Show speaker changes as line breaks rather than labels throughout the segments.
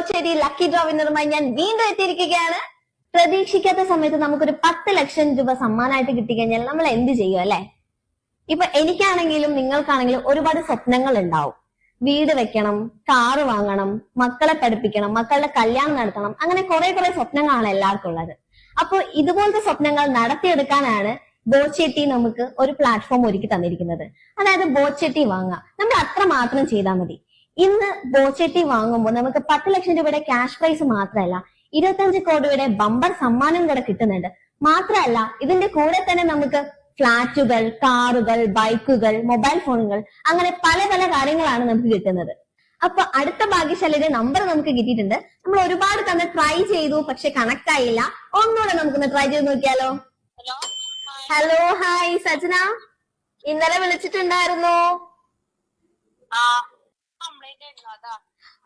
ബോച്ചേരി lucky draw വിന്നറുമായി ഞാൻ വീണ്ടും എത്തിയിരിക്കുകയാണ്. പ്രതീക്ഷിക്കാത്ത സമയത്ത് നമുക്കൊരു പത്ത് ലക്ഷം രൂപ സമ്മാനമായിട്ട് കിട്ടിക്കഴിഞ്ഞാൽ നമ്മൾ എന്ത് ചെയ്യും അല്ലെ? ഇപ്പൊ എനിക്കാണെങ്കിലും നിങ്ങൾക്കാണെങ്കിലും ഒരുപാട് സ്വപ്നങ്ങൾ ഉണ്ടാവും. വീട് വെക്കണം കാറ് വാങ്ങണം മക്കളെ പഠിപ്പിക്കണം മക്കളുടെ കല്യാണം നടത്തണം അങ്ങനെ കുറെ കുറെ സ്വപ്നങ്ങളാണ് എല്ലാവർക്കും ഉള്ളത്. അപ്പൊ ഇതുപോലത്തെ സ്വപ്നങ്ങൾ നടത്തിയെടുക്കാനാണ് ബോച്ചെട്ടി നമുക്ക് ഒരു പ്ലാറ്റ്ഫോം ഒരുക്കി തന്നിരിക്കുന്നത്. അതായത് ബോച്ചെട്ടി വാങ്ങാം നമ്മൾ അത്ര മാത്രം ചെയ്താൽ മതി. ഇന്ന് ബോച്ചെട്ടി വാങ്ങുമ്പോൾ നമുക്ക് പത്ത് ലക്ഷം രൂപയുടെ ക്യാഷ് പ്രൈസ് മാത്രമല്ല ഇരുപത്തഞ്ച് കോടി രൂപയുടെ ബമ്പർ സമ്മാനം കൂടെ കിട്ടുന്നുണ്ട്. മാത്രമല്ല ഇതിന്റെ കൂടെ തന്നെ നമുക്ക് ഫ്ലാറ്റുകൾ കാറുകൾ ബൈക്കുകൾ മൊബൈൽ ഫോണുകൾ അങ്ങനെ പല പല കാര്യങ്ങളാണ് നമുക്ക് കിട്ടുന്നത്. അപ്പൊ അടുത്ത ഭാഗ്യശാലിയുടെ നമ്പർ നമുക്ക് കിട്ടിയിട്ടുണ്ട്. നമ്മൾ ഒരുപാട് തന്നെ ട്രൈ ചെയ്തു പക്ഷെ കണക്ട് ആയില്ല. ഒന്നുകൂടെ നമുക്കൊന്ന് ട്രൈ ചെയ്ത് നോക്കിയാലോ?
Hello
hello hi Sajana. ഇന്നലെ വിളിച്ചിട്ടുണ്ടായിരുന്നു
ആ കംപ്ലൈന്റ് ആയിരുന്നു അതാ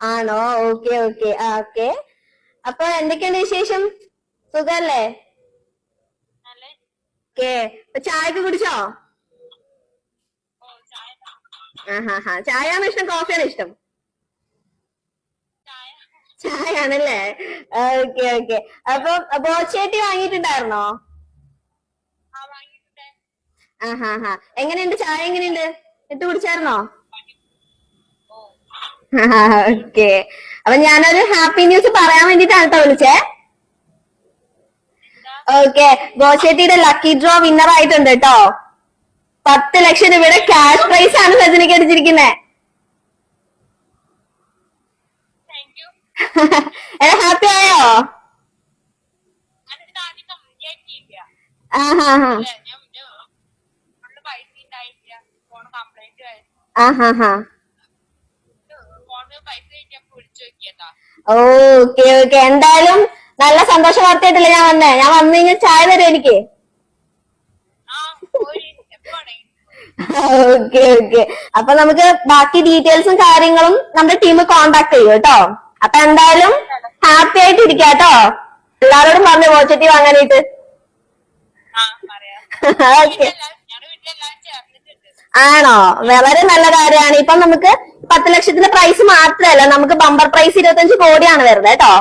ആണോ? Okay okay. ആ ഓക്കെ. അപ്പൊ എന്തൊക്കെയാണ് വിശേഷം? സുഖല്ലേ ഓക്കെ. ചായ കുടിച്ചോ?
ചായ.
ആഹാ ചായയാണോ ഇഷ്ടം? കോഫിയാണോ ഇഷ്ടം?
ചായ
ആണല്ലേ ഓക്കെ ഓക്കെ. അപ്പൊ ബോച്ചേട്ടി വാങ്ങിയിട്ടുണ്ടായിരുന്നോ?
ആ ഹാ
ആഹാ ഹാ. എങ്ങനെയുണ്ട്? ചായ എങ്ങനെയുണ്ട്? ഇട്ട് കുടിച്ചായിരുന്നോ? ഓക്കെ അപ്പൊ ഞാനൊരു ഹാപ്പി ന്യൂസ് പറയാൻ വേണ്ടിട്ടാണ് കേട്ടോ വിളിച്ചേ. ഓക്കെ ഗോശേട്ടിയുടെ ലക്കി ഡ്രോ വിന്നർ ആയിട്ടുണ്ട് കേട്ടോ പത്ത് ലക്ഷം രൂപയുടെ ക്യാഷ് പ്രൈസ് ആണ് സജിനിക്ക് അടിച്ചിരിക്കുന്നത് ഹാപ്പി ആയോ?
ആഹാ
ആഹാ ആഹാ
അല്ലേ ഞാൻ ഫുള്ള് പൈസ ഉണ്ടായില്ല ഫോൺ കംപ്ലൈന്റ് ആയി
ആഹാ ഹാ
ഫോണിൽ പൈസ കഴിഞ്ഞപ്പോ വിളിച്ചു നോക്കിയതാ
ഓക്കെ ഓക്കെ. എന്തായാലും നല്ല സന്തോഷ വാർത്തയായിട്ടല്ലേ ഞാൻ വന്നേ? ഞാൻ വന്നു കഴിഞ്ഞാൽ ചായ തരും എനിക്ക്? Okay okay. അപ്പൊ നമുക്ക് ബാക്കി ഡീറ്റെയിൽസും കാര്യങ്ങളും നമ്മുടെ ടീം കോണ്ടാക്ട് ചെയ്യും കേട്ടോ. അപ്പൊ എന്തായാലും ഹാപ്പി ആയിട്ട് ഇരിക്കാം കേട്ടോ. എല്ലാവരോടും പറഞ്ഞു
പോസിറ്റീവ് അങ്ങനെ
ഓക്കെ. ആണോ? വളരെ നല്ല കാര്യമാണ്. ഇപ്പൊ നമുക്ക് പത്ത് ലക്ഷത്തിന്റെ പ്രൈസ് മാത്രമല്ല നമുക്ക് ബമ്പർ പ്രൈസ് ഇരുപത്തഞ്ച് കോടിയാണ് വരുന്നത് കേട്ടോ.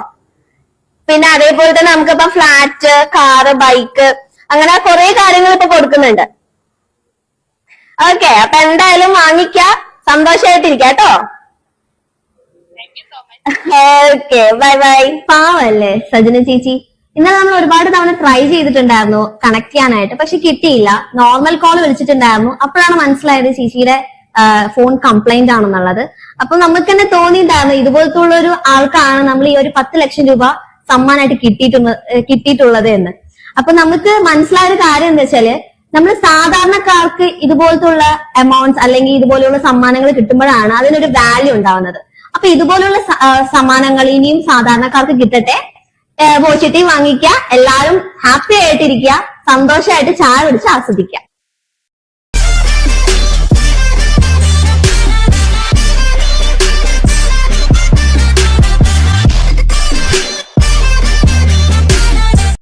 പിന്നെ അതേപോലെ തന്നെ നമുക്ക് ഇപ്പൊ ഫ്ലാറ്റ് കാറ് ബൈക്ക് അങ്ങനെ കുറെ കാര്യങ്ങൾ ഇപ്പൊ കൊടുക്കുന്നുണ്ട്. ഓക്കെ അപ്പൊ എന്തായാലും വാങ്ങിക്ക. സന്തോഷമായിട്ടിരിക്കാം കേട്ടോ. ഓക്കെ ബൈ ബൈ പാവല്ലേ സജന ചേച്ചി? ഇന്നലെ നമ്മൾ ഒരുപാട് തവണ ട്രൈ ചെയ്തിട്ടുണ്ടായിരുന്നു കണക്ട് ചെയ്യാനായിട്ട് പക്ഷെ കിട്ടിയില്ല. നോർമൽ കോൾ വിളിച്ചിട്ടുണ്ടായിരുന്നു. അപ്പോഴാണ് മനസ്സിലായത് ചേച്ചിയുടെ ഫോൺ കംപ്ലൈന്റ് ആണെന്നുള്ളത്. അപ്പൊ നമുക്ക് തന്നെ തോന്നിയിട്ടായിരുന്നു ഇതുപോലത്തെ ഉള്ള ഒരു ആൾക്കാണ് നമ്മൾ ഈ ഒരു പത്ത് ലക്ഷം രൂപ സമ്മാനമായിട്ട് കിട്ടിയിട്ടുള്ള കിട്ടിയിട്ടുള്ളത് എന്ന്. അപ്പൊ നമുക്ക് മനസ്സിലായ ഒരു കാര്യം എന്താ വെച്ചാൽ നമ്മൾ സാധാരണക്കാർക്ക് ഇതുപോലത്തുള്ള എമൗണ്ട്സ് അല്ലെങ്കിൽ ഇതുപോലെയുള്ള സമ്മാനങ്ങൾ കിട്ടുമ്പോഴാണ് അതിനൊരു വാല്യൂ ഉണ്ടാവുന്നത്. അപ്പൊ ഇതുപോലുള്ള സമ്മാനങ്ങൾ ഇനിയും സാധാരണക്കാർക്ക് കിട്ടട്ടെ പോച്ചിട്ടി വാങ്ങിക്കുക എല്ലാവരും ഹാപ്പി ആയിട്ടിരിക്കുക സന്തോഷമായിട്ട് ചായ കുടിച്ച് ആസ്വദിക്കുക